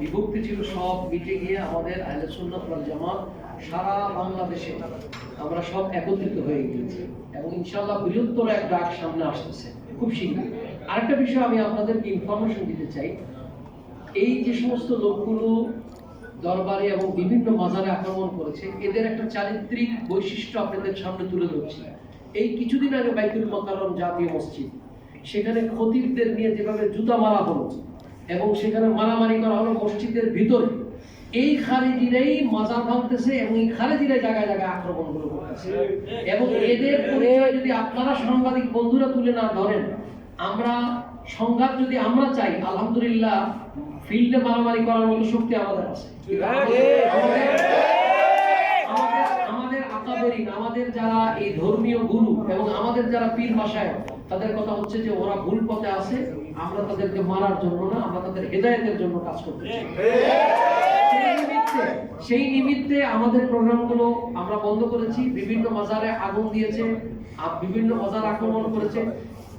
বিভক্তি ছিল সব মিটে গিয়ে আমাদের আহলে সুন্নাত ওয়াল জামাত সারা বাংলাদেশে আমরা সব একত্রিত হয়ে গিয়েছি এবং ইনশাআল্লাহ বৃহত্তর এক ডাক সামনে আসতেছে, খুব শীঘ্রই। আরেকটা বিষয় আমি আপনাদেরকে ইনফরমেশন দিতে চাই। এই যে সমস্ত লোকগুলো দরবারে এবং বিভিন্ন মাজারে আক্রমণ করেছে, এদের একটা চারিত্রিক বৈশিষ্ট্য আপনাদের সামনে তুলে ধরছি। এই কিছুদিন আগে বাইতুল মোকাররম জাতীয় মসজিদ, সেখানে খতিবদের নিয়ে যেভাবে জুতা মারা হলো এবং সেখানে মারামারি করা হলো মসজিদের ভিতরে। এই খারেজিরাই মাজার ভাঙতেছে এবং এই খারেজিরাই জায়গায় জায়গায় আক্রমণগুলো করতেছে। এবং এদের পরিচয় যদি আপনারা সাংবাদিক বন্ধুরা তুলে না ধরেন আমরা সংঘাত যদি আমরা চাই আলহামদুলিল্লাহ ফিল্ডে মারামারি করার মতো শক্তি আমাদের আছে। আমাদের- আমাদের আমাদের যারা এই ধর্মীয় গুরু এবং আমাদের যারা পীর ভাষায় তাদের কথা হচ্ছে যে ওরা ভুল পথে আছে, আমরা তাদেরকে মারার জন্য না, আমরা তাদের হেদায়েতের জন্য কাজ করতে সেই নিমিত্তে আমাদের প্রোগ্রামগুলো আমরা বন্ধ করেছি, বিভিন্ন মাজারে আগুন দিয়েছে বিভিন্ন মাজার আক্রমণ করেছে।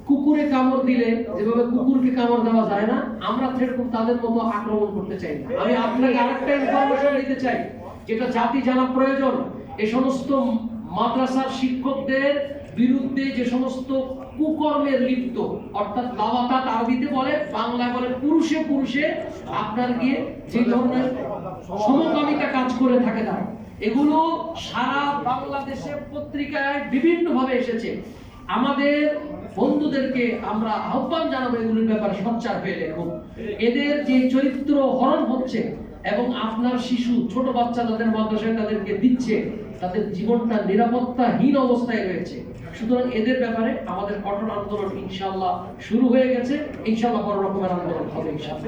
কুকুরে কামড় দিলে যেভাবে কুকুরকে কামড় দেওয়া যায় না, আমরা সেরকম তাদের মতো আক্রমণ করতে চাই না। আমি আপনাকে আরেকটা ইনফরমেশন দিতে চাই, যেটা জাতি জানা প্রয়োজন। এ সমস্ত মাদ্রাসার শিক্ষকদের বিরুদ্ধে যে সমস্ত কুকর্মের লিপ্ত, অর্থাৎ লাওয়াতাত আরবিতে বলে বাংলা বলে, পুরুষে পুরুষে আপনার গিয়ে যে ধরনের সমকামিতা কাজ করে থাকে তারা এগুলো সারা বাংলাদেশে পত্রিকায় বিভিন্ন ভাবে এসেছে। আমাদের বন্ধুদেরকে আমরা আহ্বান জানাব এগুলোর ব্যাপারে সচ্চার হয়ে দেখুন এদের যে চরিত্র হরণ হচ্ছে এবং আপনার শিশু, ছোট বাচ্চা তাদের মাদ্রাসায় তাদেরকে দিচ্ছে, তাদের জীবনটা নিরাপত্তাহীন অবস্থায় রয়েছে। সুতরাং এদের ব্যাপারে আমাদের কঠোর আন্দোলন ইনশাল্লাহ শুরু হয়ে গেছে। ইনশাল্লাহ বড় রকমের আন্দোলন হবে ইনশাআল্লাহ।